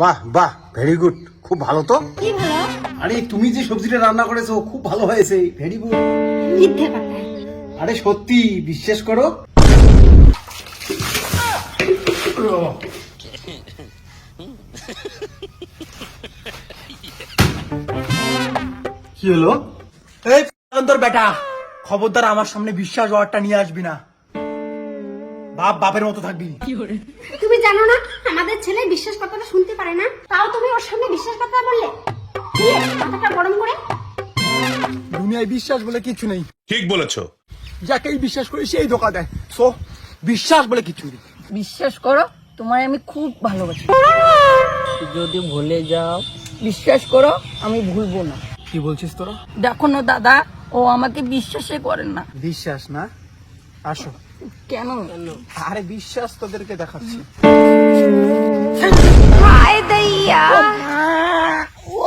বাহ বাহ very good খুব ভালো তো? কি ভালো? আরে তুমি যে সবজিটা রান্না করেছ খুব ভালো হয়েছে। ভেরি গুড মিথ্যে কথা। আরে সত্যি বিশ্বাস করো। কি হলো? এই তোর বেটা খবরদার আমার সামনে বিশ্বাস ওয়ার্ডটা নিয়ে আসবি না। বাপ বাপের মতো থাকবি। তুমি জানো না আমাদের ছেলে বিশ্বাস কথাটা শুনতে পারে না? তাও তুমি ওর সামনে বিশ্বাস কথা বললে? মাথাটা গরম করে? দুনিয়ায় বিশ্বাস বলে কিছু নেই। ঠিক বলেছ। যাকেই বিশ্বাস করি সেই ধোকা দেয়। সো বিশ্বাস বলে কিছু নেই। বিশ্বাস করো তোমায় আমি খুব ভালোবাসি। যদি ভুলে যাও বিশ্বাস করো আমি ভুলবো না। কি বলছিস তোরা? দেখো না দাদা ও আমাকে বিশ্বাসই করেন না। বিশ্বাস না? আসো। কেন? আরে বিশ্বাস তোদেরকে দেখাচ্ছি।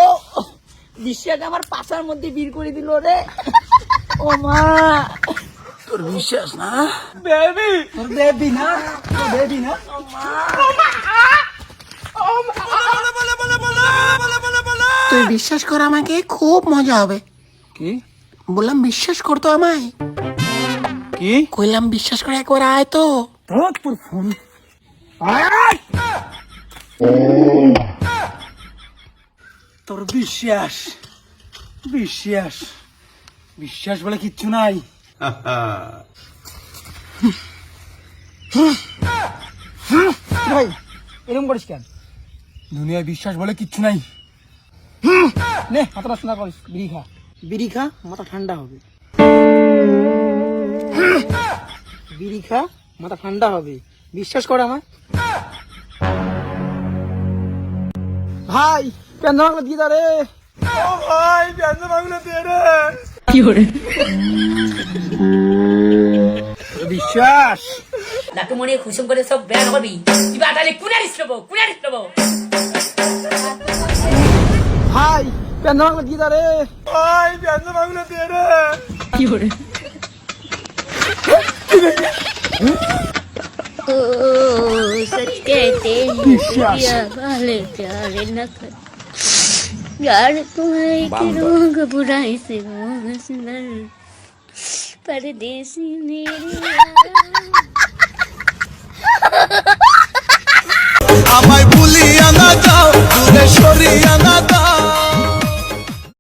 ও বিশ্বাস আমার পাশার মধ্যে বীর করে দিল রে। ও মা। তোর বিশ্বাস না? বেবি। তোর বেবি না? তোর বেবি না? তুই বিশ্বাস কর আমাকে খুব মজা হবে। কি? বললাম বিশ্বাস করতো আমায়। কি? কইলাম বিশ্বাস করে একবার আয় তো। তোর তোর ফোন। তোর বিশ্বাস বিশ্বাস বিশ্বাস বলে কিচ্ছু নাই। ভাই এরকম করিস কেন? দুনিয়ায় বিশ্বাস বলে কিচ্ছু নাই। নে মাথা নষ্ট করিস বিড়ি খা। বিড়ি খা মাথা ঠান্ডা হবে। বিড়ি খা মাথা ঠান্ডা হবে। বিশ্বাস কর আমার ভাই পেন্দ্র বাংলা দিয়ে ও ভাই বাংলা দিয়ে রে কি করে? বিশ্বাস। নাটু মনে খুশম করে সব বের করবি। কিবা তাহলে কুনারিস লব কুনারিস লব ভাই পেন্দ্র বাংলা দিয়ে দাঁড়ে ভাই পেন্দ্র বাংলা দিয়ে রে কি করে? सच कहते हैं पिया वाले प्यार न कर यार तुम्हारे के रोग बुराई से रोग सुंदर परदेसी मेरी আমায় ভুলিয়া না যাও দূরে সরিয়া না